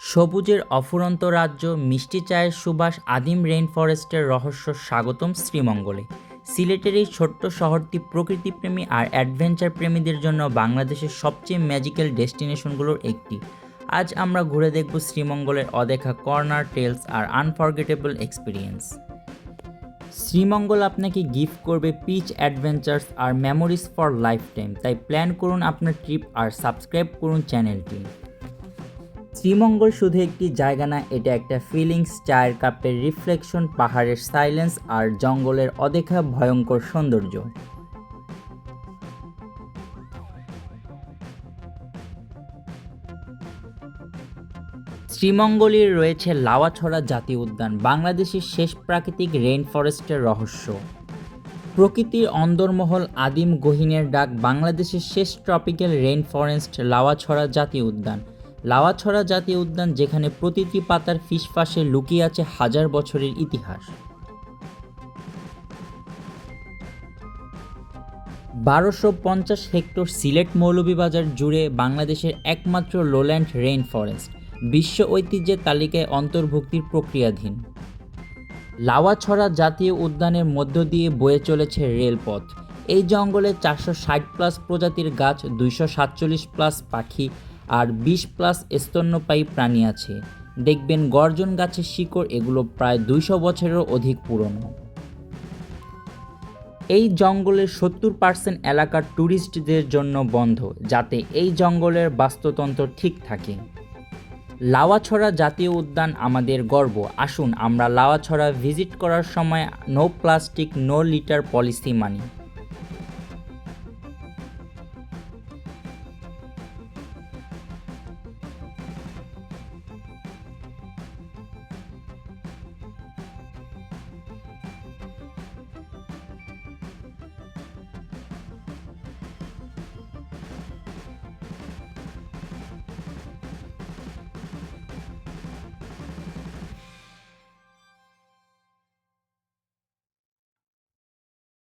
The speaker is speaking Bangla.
সবুজের অফুরন্ত রাজ্য মিষ্টি চায়ের সুবাস আদিম রেইন ফরেস্টের রহস্য স্বাগতম শ্রীমঙ্গলে। সিলেটের এই ছোট্ট শহরটি প্রকৃতিপ্রেমী আর অ্যাডভেঞ্চার প্রেমীদের জন্য বাংলাদেশের সবচেয়ে ম্যাজিক্যাল ডেস্টিনেশনগুলোর একটি। আজ আমরা ঘুরে দেখব শ্রীমঙ্গলের অদেখা কর্নার টেলস আর আনফরগেটেবল এক্সপিরিয়েন্স। শ্রীমঙ্গল আপনাকে গিফট করবে পিচ অ্যাডভেঞ্চার্স আর মেমোরিজ ফর লাইফ টাইম তাই প্ল্যান করুন আপনার ট্রিপ আর সাবস্ক্রাইব করুন চ্যানেলটি। শ্রীমঙ্গল শুধু একটি জায়গা না, এটা একটা ফিলিংস চায়ের কাপের রিফ্লেকশন পাহাড়ের সাইলেন্স আর জঙ্গলের অদেখা ভয়ঙ্কর সৌন্দর্য। শ্রীমঙ্গলের রয়েছে লাওয়াছড়া জাতীয় উদ্যান, বাংলাদেশের শেষ প্রাকৃতিক রেইন ফরেস্টের রহস্য। প্রকৃতির অন্দরমহল আদিম গহীনের ডাক বাংলাদেশের শেষ ট্রপিক্যাল রেইন ফরেস্ট লাওয়াছড়া জাতীয় উদ্যান। লাওয়াছড়া জাতীয় উদ্যান যেখানে প্রতিটি পাতার ফিসফাসে লুকিয়ে আছে হাজার বছরের ইতিহাস। বারোশো পঞ্চাশ হেক্টর সিলেট মৌলভীবাজার জুড়ে বাংলাদেশের একমাত্র লোল্যান্ড রেইন ফরেস্ট বিশ্ব ঐতিহ্যের তালিকায় অন্তর্ভুক্তির প্রক্রিয়াধীন। লাওয়াছড়া জাতীয় উদ্যানের মধ্য দিয়ে বয়ে চলেছে রেলপথ। এই জঙ্গলে চারশো ষাট প্লাস প্রজাতির গাছ, দুইশো সাতচল্লিশ প্লাস পাখি আর বিশ প্লাস স্তন্যপায়ী প্রাণী আছে। দেখবেন গর্জন গাছের শিকড় এগুলো প্রায় দুইশো বছরেরও অধিক পুরনো। এই জঙ্গলের সত্তর পার্সেন্ট এলাকার ট্যুরিস্টদের জন্য বন্ধ, যাতে এই জঙ্গলের বাস্তুতন্ত্র ঠিক থাকে। লাওয়াছড়া জাতীয় উদ্যান আমাদের গর্ব। আসুন আমরা লাওয়াছড়া ভিজিট করার সময় no plastic no litter policy মানি।